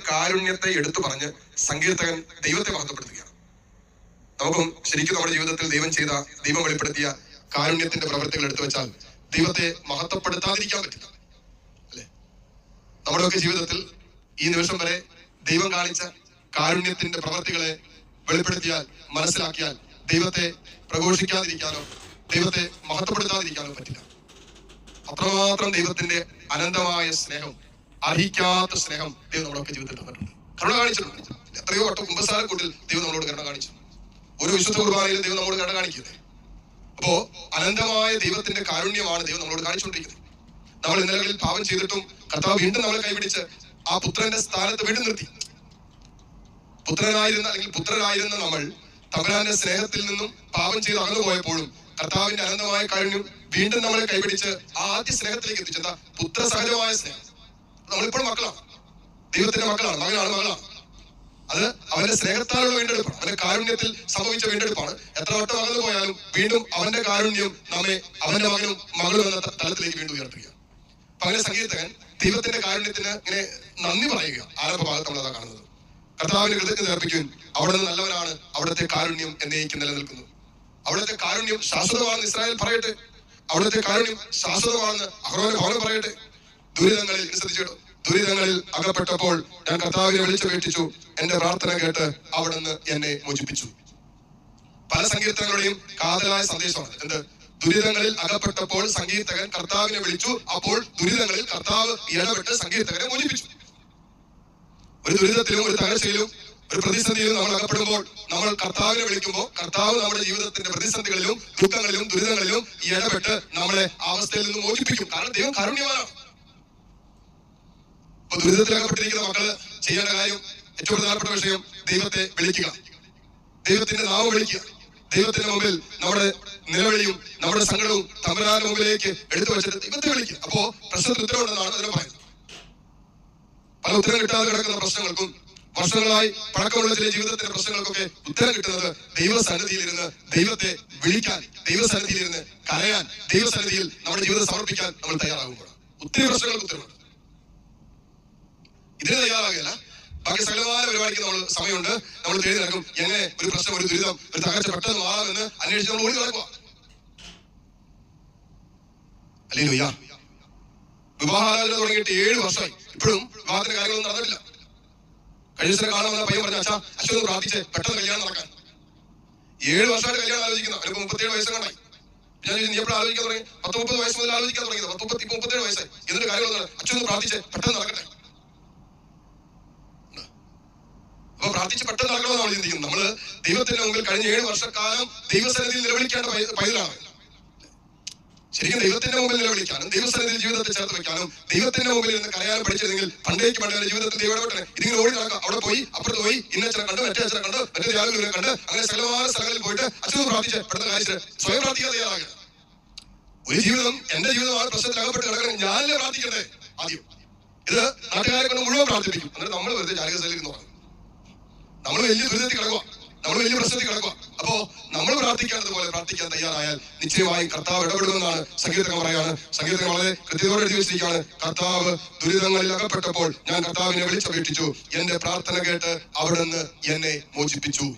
കാരുണ്യത്തെ എടുത്തു പറഞ്ഞ് സങ്കീർത്തകൻ ദൈവത്തെ മഹത്വപ്പെടുത്തുകയാണ്. നമുക്കും ശരിക്കും നമ്മുടെ ജീവിതത്തിൽ ദൈവം ചെയ്ത ദൈവം വെളിപ്പെടുത്തിയ കാരുണ്യത്തിന്റെ പ്രവൃത്തികൾ എടുത്തു വെച്ചാൽ ദൈവത്തെ മഹത്വപ്പെടുത്താതിരിക്കാൻ പറ്റില്ല. അല്ലെ? നമ്മുടെയൊക്കെ ജീവിതത്തിൽ ഈ നിമിഷം വരെ ദൈവം കാണിച്ച കാരുണ്യത്തിന്റെ പ്രവൃത്തികളെ വെളിപ്പെടുത്തിയാൽ മനസ്സിലാക്കിയാൽ ദൈവത്തെ പ്രഘോഷിക്കാതിരിക്കാനോ ദൈവത്തെ മഹത്വപ്പെടുത്താതിരിക്കാനോ പറ്റില്ല. അത്രമാത്രം ദൈവത്തിന്റെ അനന്തമായ സ്നേഹം അർഹിക്കാത്ത സ്നേഹം ദൈവം നമ്മളൊക്കെ ജീവിതത്തിൽ തന്നിട്ടുണ്ട്. കരുണ കാണിച്ചിട്ടുണ്ട്. എത്രയോ വട്ടം കുമ്പസാരക്കൂട്ടിൽ ദൈവം നമ്മളോട് കരുണ കാണിച്ചു. ഒരു വിശുദ്ധ കുർബാനയിൽ ദൈവം നമ്മളോട് കരുണ കാണിക്കുന്നത് അപ്പോ അനന്തമായ ദൈവത്തിന്റെ കാരുണ്യമാണ് ദൈവം നമ്മളോട് കാണിച്ചുകൊണ്ടിരിക്കുന്നത്. നമ്മൾ ഇന്നലകളിൽ പാപം ചെയ്തിട്ടും കർത്താവ് വീണ്ടും നമ്മളെ കൈപിടിച്ച് ആ പുത്രന്റെ സ്ഥാനത്ത് വീണ്ടും നിർത്തി. പുത്രനായിരുന്ന അല്ലെങ്കിൽ പുത്രനായിരുന്ന നമ്മൾ തമ്പുരാന്റെ സ്നേഹത്തിൽ നിന്നും പാപം ചെയ്ത് അകന്നു പോയപ്പോഴും കർത്താവിന്റെ അനന്തമായ കാരുണ്യം വീണ്ടും നമ്മളെ കൈപിടിച്ച് ആദ്യ സ്നേഹത്തിലേക്ക് എത്തിച്ചെന്താ പുത്രസഹജമായ സ്നേഹം. നമ്മളിപ്പോഴും മക്കളാണ് ദൈവത്തിന്റെ മക്കളാണ് മകനാണ് മകളാണ് അത് അവന്റെ സ്നേഹത്താലുള്ള വീണ്ടെടുപ്പാണ്. അവന്റെ കാരുണ്യത്തിൽ സംഭവിച്ച വീണ്ടെടുപ്പാണ്. എത്ര വട്ടം അകന്നു പോയാലും വീണ്ടും അവന്റെ കാരുണ്യം നമ്മെ അവന്റെ മകനും മകളും എന്ന തലത്തിലേക്ക് വീണ്ടും ഉയർത്തുക പകരം സംഗീതകൻ ദൈവത്തിന്റെ കാരുണ്യത്തിന് ഇങ്ങനെ നന്ദി പറയുക ആരംഭ ഭാഗത്ത് നമ്മളതാ കാണുന്നത്. കർത്താവിന് കൃതജ്ഞത അർപ്പിക്കും അവിടുന്ന് നല്ലവനാണ് അവിടുത്തെ കാരുണ്യം എന്നേക്കും നിലനിൽക്കുന്നു. അവിടുത്തെ കാരുണ്യം ശാശ്വതമാണെന്ന് ഇസ്രായേൽ പറയട്ടെ. അവിടുത്തെ കാരുണ്യം ശാശ്വതമാണെന്ന് അഹ്റോന്റെ ഭവനം പറയട്ടെ. ദുരിതങ്ങളിൽ ശ്രദ്ധിച്ചു ദുരിതങ്ങളിൽ അകപ്പെട്ടപ്പോൾ ഞാൻ കർത്താവിനെ വിളിച്ചപേക്ഷിച്ചു എന്റെ പ്രാർത്ഥന കേട്ട് അവിടുന്ന് എന്നെ മോചിപ്പിച്ചു. പല സങ്കീർത്തനങ്ങളുടെയും കാതലായ സന്ദേശമാണ്. എന്ത്? ദുരിതങ്ങളിൽ അകപ്പെട്ടപ്പോൾ സംഗീതകൻ കർത്താവിനെ വിളിച്ചു. അപ്പോൾ ദുരിതങ്ങളിൽ കർത്താവ് ഇടപെട്ട് സംഗീതകനെ മോചിപ്പിച്ചു. ഒരു ദുരിതത്തിലും ഒരു തകർച്ചയിലും ഒരു പ്രതിസന്ധിയിലും നമ്മൾ അകപ്പെടുമ്പോൾ നമ്മൾ കർത്താവിനെ വിളിക്കുമ്പോൾ കർത്താവ് നമ്മുടെ ജീവിതത്തിന്റെ പ്രതിസന്ധികളിലും ദുഃഖങ്ങളിലും ദുരിതങ്ങളിലും ഇടപെട്ട് നമ്മളെ അവസ്ഥയിൽ നിന്ന് മോചിപ്പിക്കും. കാരണം ദൈവം കാരുണ്യവാനാണ്. അപ്പൊ ദുരിതത്തിൽ അകപ്പെട്ടിരിക്കുന്ന മക്കൾ ചെയ്യേണ്ട കാര്യം ഏറ്റവും പ്രധാനപ്പെട്ട വിഷയം ദൈവത്തെ വിളിക്കുക. ദൈവത്തിന്റെ നാവ് വിളിക്കുക. ദൈവത്തിന്റെ മുമ്പിൽ നമ്മുടെ നിലവിളിയും നമ്മുടെ സങ്കടവും തമിഴ്നാട് മുമ്പിലേക്ക് എടുത്തു വെച്ചിട്ട് ദൈവത്തെ വിളിക്കുക. അപ്പോ പ്രശ്നത്തിന് ഉത്തരവുണ്ടെന്നാണ് അതിനെ പറയുന്നത്. പല ഉത്തരം കിട്ടാതെ കിടക്കുന്ന പ്രശ്നങ്ങൾക്കും വർഷങ്ങളായി പഴക്കമുള്ള ചില ജീവിതത്തിന്റെ പ്രശ്നങ്ങൾക്കൊക്കെ ഉത്തരം കിട്ടുന്നത് ദൈവസന്നിധിയിലിരുന്ന് ദൈവത്തെ വിളിക്കാൻ ദൈവസന്നിധിയിലിരുന്ന് കരയാൻ ദൈവസന്നിധിയിൽ നമ്മുടെ ജീവിതം സമർപ്പിക്കാൻ നമ്മൾ തയ്യാറാകുമ്പോൾ ഒത്തിരി പ്രശ്നങ്ങൾക്ക് ഉത്തരവുണ്ട് ഇതിന് തയ്യാറാകുകയല്ല ബാക്കി സകലമായ പരിപാടിക്ക് നമ്മൾ സമയമുണ്ട്. നമ്മൾ തേടി നടക്കും. എങ്ങനെ ഒരു പ്രശ്നം ഒരു ദുരിതം ഒരു തകർച്ച പെട്ടെന്ന് മാറാമെന്ന് അന്വേഷിച്ച് നമ്മൾ ഓടി നടക്കുക. അല്ലേ ലുയ്യ വിവാഹാലോചന തുടങ്ങിയിട്ട് ഏഴ് വർഷമായി. ഇപ്പോഴും വിവാഹത്തിന്റെ കാര്യങ്ങളൊന്നും നടന്നിട്ടില്ല. കഴിഞ്ഞ ദിവസം കാണാൻ വന്ന പയ്യൻ പറഞ്ഞ അച്ഛാ അച്ഛൻ ഒന്ന് പ്രാർത്ഥിച്ച് പെട്ടെന്ന് കല്യാണം നടക്കാൻ. ഏഴ് വർഷമായിട്ട് കല്യാണം ആലോചിക്കുന്ന. അവർക്ക് മുപ്പത്തേഴ് വയസ്സ് കണ്ടായി. ഞാൻ നീ എപ്പോഴും ആലോചിക്കാൻ തുടങ്ങി? പത്ത് മുപ്പത് വയസ്സ് മുതൽ ആലോചിക്കാൻ തുടങ്ങിയത്. പത്ത് മുപ്പത്തി മുപ്പത്തേഴ് വയസ്സായി. എന്നിട്ട് കാര്യങ്ങളൊന്നും അച്ഛൻ ഒന്ന് പ്രാർത്ഥിച്ച് പെട്ടെന്ന് നടക്കട്ടെ അപ്പൊ പ്രാർത്ഥിച്ച് പെട്ടെന്ന് നടക്കണമെന്ന് നമ്മൾ ചിന്തിക്കുന്നത് നമ്മൾ ദൈവത്തിന്റെ മുമ്പിൽ കഴിഞ്ഞ ഏഴ് വർഷക്കാലം ദൈവസന്നിധിയിൽ നിലവിളിക്കേണ്ട പൈതലാണ്. ശരിക്കും ദൈവത്തിന്റെ മുമ്പിൽ നിലവിളിക്കാനും ദൈവസന്നിധിയിൽ ജീവിതത്തെ ചേർത്ത് വെക്കാനും ദൈവത്തിന്റെ മുമ്പിൽ നിന്ന് കരയാനും പഠിച്ചിരുന്നെങ്കിൽ പണ്ടേക്ക് പണ്ടേ ജീവിതത്തിൽ ദൈവം ഇതിങ്ങനെ ഓടി നടക്കാം അവിടെ പോയി അപ്പുറത്ത് പോയി ഇന്ന അച്ഛനെ കണ്ട് മറ്റേ അച്ഛനെ കണ്ട് മറ്റേ രാവിലെ കണ്ട് അങ്ങനെ സകലമായ സ്ഥലങ്ങളിൽ പോയിട്ട് അച്ഛനെ പ്രാർത്ഥിച്ച് പെട്ടെന്ന് കാണിച്ചിട്ട് സ്വയം പ്രാർത്ഥിക്കാൻ തയ്യാറാകുക. ഒരു ജീവിതം എന്റെ ജീവിതമാണ് പ്രശ്നത്തിൽ അകപ്പെട്ട് കിടക്കണം ഞാനല്ലേ പ്രാർത്ഥിക്കണ്ടേ? ആദ്യം. ഇത് നാട്ടുകാരെ കൊണ്ട് മുഴുവൻ പ്രാർത്ഥിപ്പിക്കും. എന്നിട്ട് നമ്മൾ വെറുതെ ജാഗ്രതയിലേക്ക് നോക്കണം നമ്മൾ വലിയ ദുരിതത്തിൽ കിടക്കുക നമ്മൾ വലിയ പ്രശ്നത്തിൽ കിടക്കുക അപ്പോ നമ്മൾ പ്രാർത്ഥിക്കാത്തത് പോലെ പ്രാർത്ഥിക്കാൻ തയ്യാറായാൽ നിശ്ചയമായും കർത്താവ് ഇടപെടുമെന്നാണ് സംഗീതങ്ങൾ പറയാണ് സംഗീതങ്ങൾ വളരെ കൃത്യതയോടെ എഴുതി വെച്ചിരിക്കുകയാണ്. കർത്താവ് ദുരിതങ്ങളിൽ അകപ്പെട്ടപ്പോൾ ഞാൻ കർത്താവിനെ വിളിച്ചപേക്ഷിച്ചു. എന്റെ പ്രാർത്ഥന കേട്ട് അവിടുന്ന് എന്നെ മോചിപ്പിച്ചു.